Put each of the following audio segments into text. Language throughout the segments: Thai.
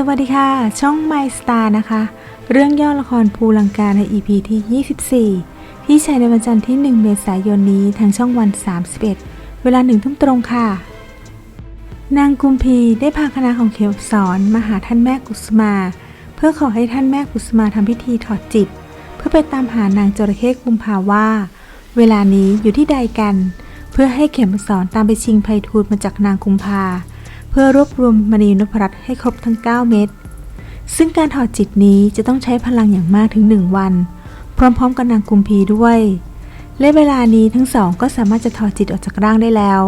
สวัสดีค่ะ ช่อง My Star นะคะ เรื่องย่อละครภูลังกาใน EP ที่ 24 ที่ฉายในวันจันทร์ที่ 1 เมษายนนี้ทางช่องวัน 31 เวลาหนึ่งทุ่มตรงค่ะ นางกุมพีได้พาคณะของเขมสอนมาหาท่านแม่กุสมา เพื่อขอให้ท่านแม่กุสมาทำพิธีถอดจิต เพื่อไปตามหานางจระเข้กุมภาว่า เวลานี้อยู่ที่ใดกัน เพื่อให้เขมสอนตามไปชิงไพฑูรย์มาจากนางกุมภา พื่อรวบรวมมณีนพรัตน์ให้ครบทั้ง 9 เม็ด ซึ่งการถอดจิตนี้จะต้องใช้พลังอย่างมากถึง 1 วัน พร้อมๆกับนางกุมพีด้วย และเวลานี้ทั้งสองก็สามารถจะถอดจิตออกจากร่างได้แล้ว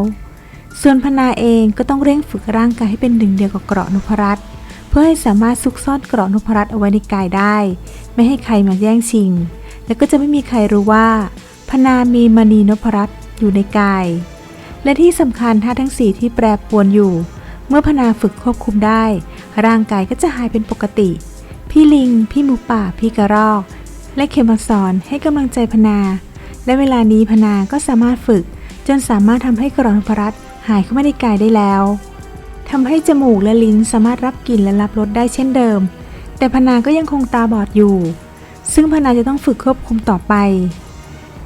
ส่วนพนาเองก็ต้องเร่งฝึกร่างกายให้เป็นหนึ่งเดียวกับเกราะนพรัตน์เพื่อให้สามารถซุกซ่อนเกราะนพรัตน์เอาไว้ในกายได้ ไม่ให้ใครมาแย่งชิง และก็จะไม่มีใครรู้ว่า พนามีมณีนพรัตน์อยู่ในกาย และที่สำคัญธาตุทั้งสี่ที่แปรปวนอยู่ เมื่อพนาฝึกควบคุมได้ ร่างกายก็จะหายเป็นปกติ พี่ลิง พี่หมูป่า พี่กระรอก และเขมสอนให้กำลังใจพนา และเวลานี้พนาก็สามารถฝึก จนสามารถทำให้กรอนพรัตหายเข้ามาในกายได้แล้วทำให้จมูกและลิ้นสามารถรับกลิ่นและรับรสได้เช่นเดิม แต่พนาก็ยังคงตาบอดอยู่ ซึ่งพนาจะต้องฝึกควบคุมต่อไป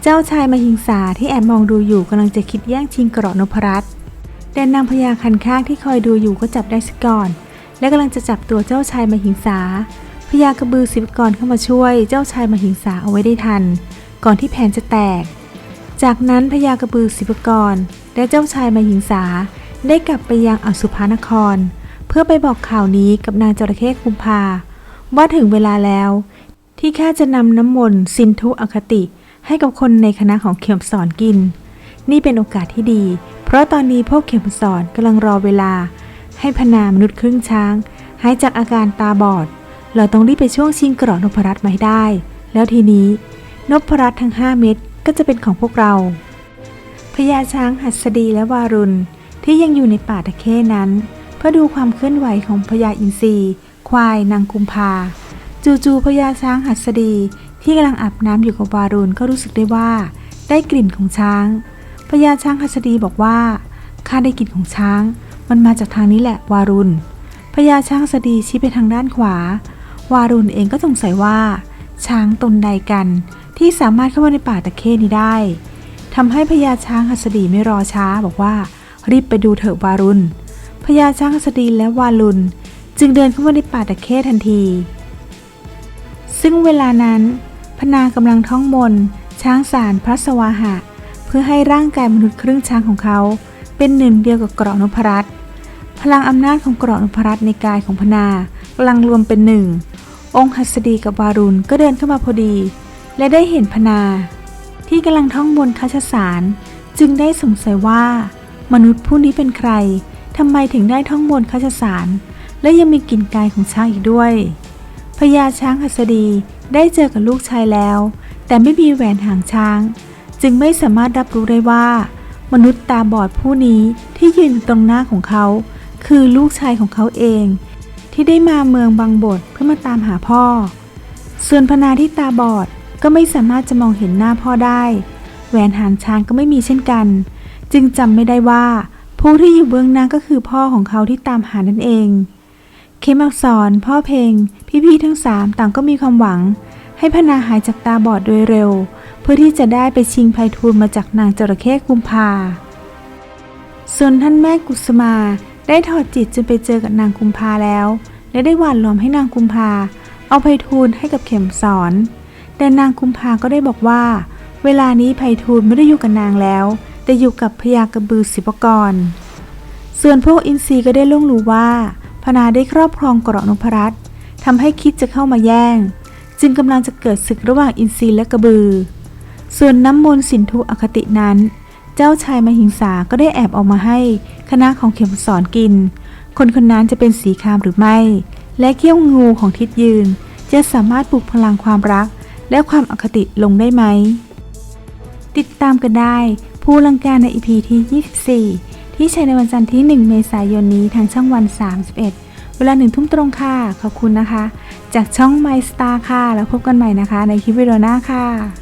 เจ้าชายมาหิงสาที่แอบมองดูอยู่กำลังจะคิดแย่งชิงกรอนพรัตน์ แต่นางพญาคันข้างที่คอยดูอยู่ก็จับได้ซะก่อน และกำลังจะจับตัวเจ้าชายมาหิงสาพญากระบือสิบกรเข้ามาช่วยเจ้าชายมาหิงสาเอาไว้ได้ทัน ก่อนที่แผนจะแตก จากนั้นพญากระบือสิบกรและเจ้าชายมาหิงสาได้กลับไปยังอสุภานคร เพื่อไปบอกข่าวนี้กับนางจระเข้คุมพาว่าถึงเวลาแล้ว ที่ข้าจะนำน้ำมนต์สินทุอคติให้กับคนในคณะของเข็มสอนกิน นี่เป็นโอกาสที่ดี เพราะตอนนี้พวกเข็มสอนกำลังรอเวลา ให้พนามนุษย์ครึ่งช้างหายจากอาการตาบอด เราต้องรีบไปช่วงชิงกรอนพรัตน์มาให้ได้ แล้วทีนี้นพรัตน์ทั้ง 5 เม็ดก็จะเป็นของพวกเราพญาช้างหัสดีและวารุณ ที่ยังอยู่ในป่าตะเข้นั้น เพื่อดูความเคลื่อนไหวของพญาอินทรีควายนางกุมภา จู่ๆพญาช้างหัสดีที่กำลังอาบน้ำอยู่กับวารุณก็รู้สึกได้ว่า ได้กลิ่นของช้าง พญาช้างหัสดีบอกว่าข้าได้กลิ่นของช้าง มันมาจากทางนี้แหละวารุณพญาช้างหัสดีชี้ไปทางด้านขวา วารุณเองก็สงสัยว่า ช้างตนใดกัน ที่สามารถเข้ามาในป่าตะเข้นี้ได้ทำให้พญาช้างหัสดีไม่รอช้าบอกว่า รีบไปดูเถอะวารุณพญาช้างหัสดีและวารุณจึงเดินเข้ามาในป่าตะเข้ทันที ซึ่งเวลานั้นพนากำลังท่องมนต์ช้างสารพระสวาหะ พื่อให้ร่างกายมนุษย์ครึ่งช้างของเขา เป็นหนึ่งเดียวกับเกราะนพรัตน์พลังอำนาจของเกราะนพรัตน์ในกายของพนากำลังรวมเป็นหนึ่ง องค์หัสดีกับวารุณก็เดินเข้ามาพอดี และได้เห็นพนา ที่กำลังท่องบนต์คาชสาร จึงได้สงสัยว่า มนุษย์ผู้นี้เป็นใครทำไมถึงได้ท่องบนต์คาชสาร และยังมีกลิ่นกายของช้างอีกด้วยพญาช้างหัสดีได้เจอกับลูกชายแล้ว แต่ไม่มีแหวนหางช้าง จึงไม่สามารถรับรู้ได้ว่า มนุษย์ตาบอดผู้นี้ที่ยืนอยู่ตรงหน้าของเขา คือลูกชายของเขาเอง ที่ได้มาเมืองบางบทเพื่อมาตามหาพ่อ ส่วนพนาที่ตาบอดก็ไม่สามารถจะมองเห็นหน้าพ่อได้ แหวนหางช้างก็ไม่มีเช่นกัน จึงจำไม่ได้ว่า ผู้ที่อยู่เบื้องหน้าก็คือพ่อของเขาที่ตามหานั่นเอง เคมอักษรพ่อเพลง พี่ๆทั้งสามต่างก็มีความหวัง ให้พนาหายจากตาบอดโดยเร็ว เพื่อที่จะได้ไปชิงไพฑูรย์มาจากนางจระเข้กุมภา ส่วนท่านแม่กุสมาได้ถอดจิตจนไปเจอกับนางกุมภาแล้ว และได้หวานล้อมให้นางกุมภา เอาไพฑูรย์ให้กับเข็มสอน แต่นางกุมภาก็ได้บอกว่า เวลานี้ไพฑูรย์ไม่ได้อยู่กับนางแล้ว แต่อยู่กับพญากระบือศิปกร ส่วนพวกอินทรีก็ได้ล่วงรู้ว่าพนาได้ครอบครองเกราะนพรัตน์ทำให้คิดจะเข้ามาแย่ง จึงกำลังจะเกิดศึกระหว่างอินทรีและกระบือ ส่วนน้ำมนต์สินธุอคตินั้น เจ้าชายมหิงสาก็ได้แอบเอามาให้คณะของเข็มสอนกิน คนคนนั้นจะเป็นสีคามหรือไม่ และเขี้ยวงูของทิศยืน จะสามารถปลุกพลังความรัก และความอคติลงได้ไหม ติดตามกันได้ ผู้ลังการใน EP ที่ 24 ที่ใช้ในวันจันทร์ที่ 1 เมษายนนี้ทางช่องวัน 31 เวลาหนึ่งทุ่มตรงค่ะ ขอบคุณนะคะ จากช่อง My Star ค่ะ แล้วพบกันใหม่นะคะในคลิปวิดีโอหน้าค่ะ